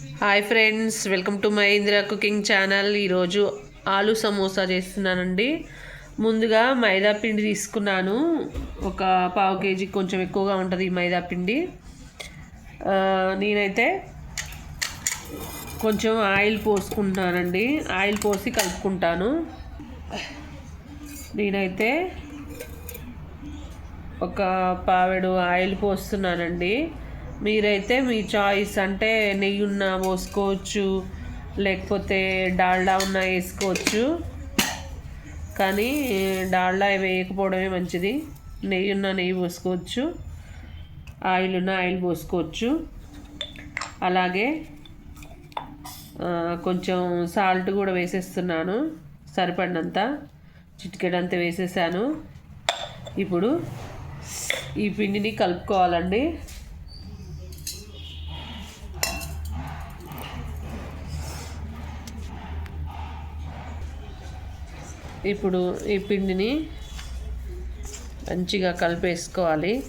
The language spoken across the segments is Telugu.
Hi friends welcome to my Indira cooking channel. ఈరోజు ఆలు సమోసా చేస్తున్నానండి. ముందుగా మైదా పిండి తీసుకున్నాను. ఒక పావు కేజీ కొంచెం ఎక్కువగా ఉంటుంది ఈ మైదా పిండి. నేనైతే కొంచెం ఆయిల్ పోసుకుంటానండి ఆయిల్ పోసి కలుపుకుంటాను. నేనైతే ఒక పావెడు ఆయిల్ పోస్తున్నానండి. మీరైతే మీ చాయిస్ అంటే నెయ్యి ఉన్న పోసుకోవచ్చు లేకపోతే డాల్డా ఉన్న వేసుకోవచ్చు. కానీ డాల్డా వేయకపోవడమే మంచిది. నెయ్యి ఉన్న నెయ్యి పోసుకోవచ్చు ఆయిల్ ఉన్న ఆయిల్ పోసుకోవచ్చు. అలాగే కొంచెం సాల్ట్ కూడా వేసేస్తున్నాను సరిపడినంత. చిటికెడంత వేసేసాను. ఇప్పుడు ఈ పిండిని కలుపుకోవాలండి. ఇప్పుడు ఈ పిండిని మంచిగా కలిపేసుకోవాలి.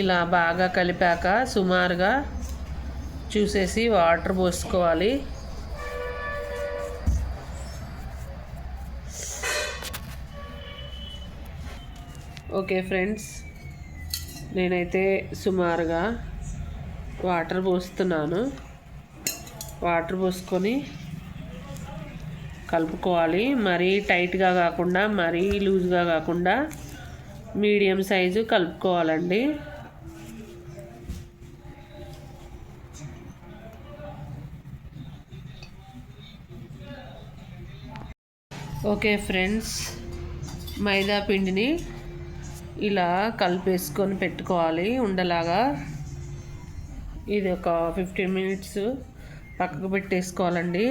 ఇలా బాగా కలిపాక సుమారుగా చూసేసి వాటర్ పోసుకోవాలి. ఓకే ఫ్రెండ్స్ నేనైతే సుమారుగా వాటర్ పోస్తున్నాను. వాటర్ పోసుకొని కలుపుకోవాలి. మరీ టైట్గా కాకుండా మరీ లూజ్గా కాకుండా మీడియం సైజు కలుపుకోవాలండి. ఓకే ఫ్రెండ్స్ మైదా పిండిని ఇలా కలిపేసుకొని పెట్టుకోవాలి ఉండలాగా. ఇది ఒక ఫిఫ్టీన్ మినిట్స్ పక్కకు పెట్టేసుకోవాలండి.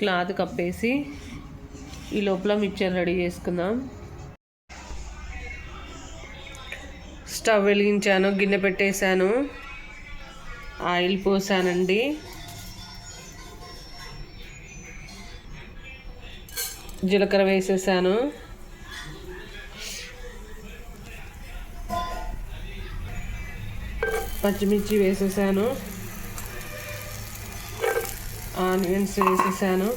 క్లాత్ కప్పేసి ఈ లోపల మిక్చర్ రెడీ చేసుకుందాం. స్టవ్ వెలిగించాను గిన్నె పెట్టేశాను. ఆయిల్ పోసానండి. జీలకర్ర వేసేసాను. పచ్చిమిర్చి వేసేసాను. ఆనియన్స్ వేసేసాను.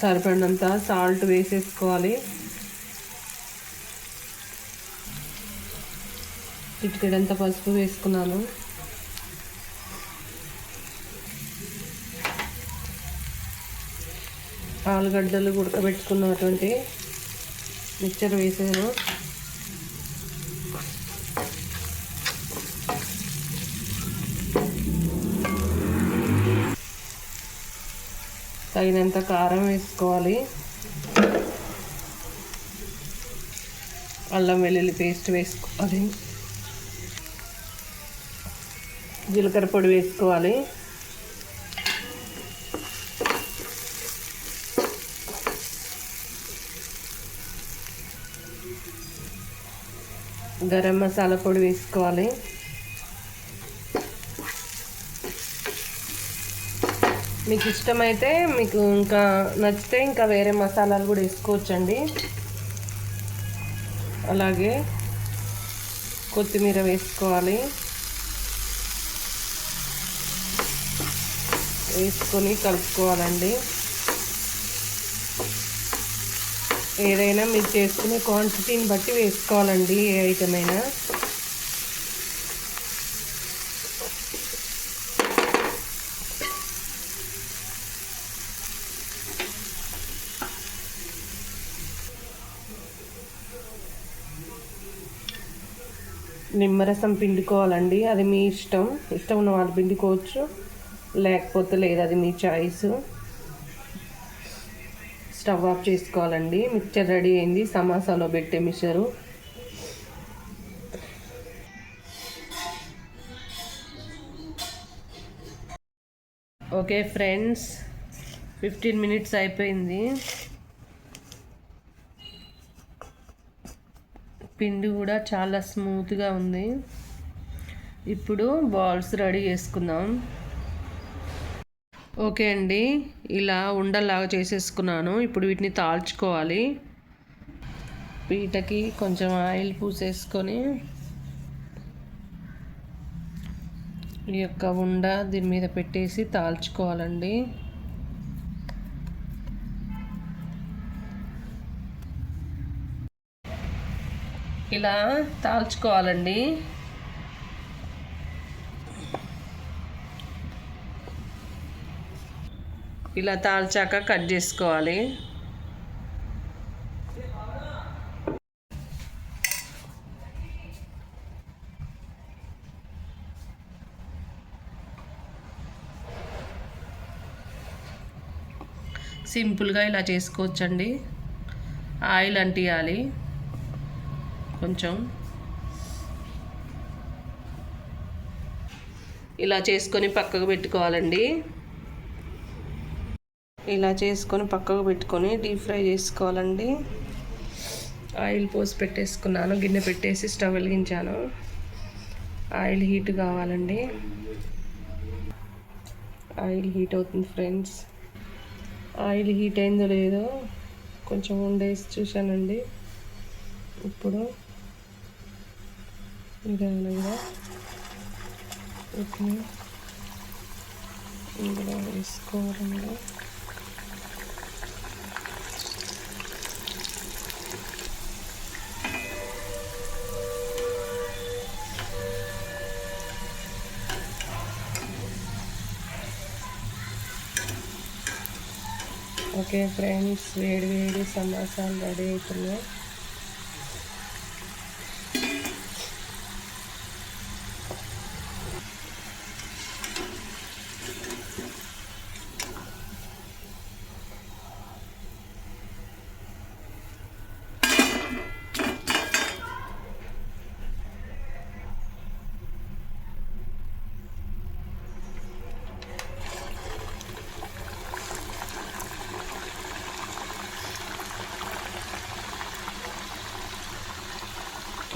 సరిపడినంత సాల్ట్ వేసేసుకోవాలి. చిటికెడంత పసుపు వేసుకున్నాను. ఆలుగడ్డలు ఉడకబెట్టుకున్నటువంటి మిక్చర్ వేసేరు. తగినంత కారం వేసుకోవాలి. అల్లం వెల్లుల్లి పేస్ట్ వేసుకోవాలి. జీలకర్ర పొడి వేసుకోవాలి. గరం మసాలా పొడి వేసుకోవాలి. మీకు ఇష్టమైతే మీకు ఇంకా నచ్చితే ఇంకా వేరే మసాలాలు కూడా వేసుకోవచ్చండి. అలాగే కొత్తిమీర వేసుకోవాలి. వేసుకొని కలుపుకోవాలండి. ఏదైనా మీరు చేసుకునే క్వాంటిటీని బట్టి వేసుకోవాలండి ఏ ఐటమ్ అయినా. నిమ్మరసం పిండుకోవాలండి అది మీ ఇష్టం. ఇష్టం ఉన్న వాళ్ళు పిండుకోవచ్చు. లేకపోతే లేదు అది మీ చాయిస్ స్టవ్ ఆఫ్ చేసుకోవాలండి. మిక్చర్ రెడీ అయింది. సమోసాలో పెట్టే mixture. Okay friends fifteen minutes అయిపోయింది. పిండి కూడా చాలా స్మూత్గా ఉంది. ఇప్పుడు బాల్స్ రెడీ చేసుకుందాం. ఓకే అండి. ఇలా ఉండల్లాగా చేసేసుకున్నాను. ఇప్పుడు వీటిని తాల్చుకోవాలి. పీటకి కొంచెం ఆయిల్ పూసేసుకొని ఈ యొక్క ఉండ దీని మీద పెట్టేసి తాల్చుకోవాలండి. ఇలా తాల్చుకోవాలండి. ఇలా తాల్చాక కట్ చేసుకోవాలి. సింపుల్గా ఇలా చేసుకోవచ్చండి. ఆయిల్ అంటియాలి. కొంచెం. ఇలా చేసుకొని పక్కకు పెట్టుకోవాలండి. ఇలా చేసుకొని పక్కకు పెట్టుకొని డీప్ ఫ్రై చేసుకోవాలండి. ఆయిల్ పోసి పెట్టేసుకున్నాను గిన్నె పెట్టేసి స్టవ్ వెలిగించాను. ఆయిల్ హీట్ కావాలండి. ఆయిల్ హీట్ అవుతుంది ఫ్రెండ్స్. ఆయిల్ హీట్ అయిందో లేదో కొంచెం ఉండేసి చూశానండి. ఇప్పుడు నిదానంగా వీటిని ఇందులో వేసుకోవాలండి. ఓకే ఫ్రెండ్స్ వేడి వేడి సమోసాలు రెడీ అవుతున్నాయి.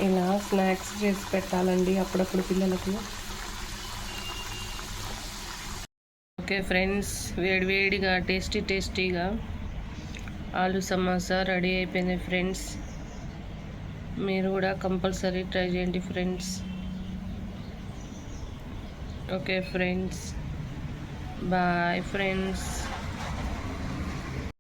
ఇలా స్నాక్స్ చేసి పెట్టాలండి అప్పుడప్పుడు పిల్లలకు. ఓకే ఫ్రెండ్స్ వేడివేడిగా టేస్టీ టేస్టీగా ఆలు సమోసా రెడీ అయిపోయింది ఫ్రెండ్స్. మీరు కూడా కంపల్సరీ ట్రై చేయండి friends. Okay friends bye friends.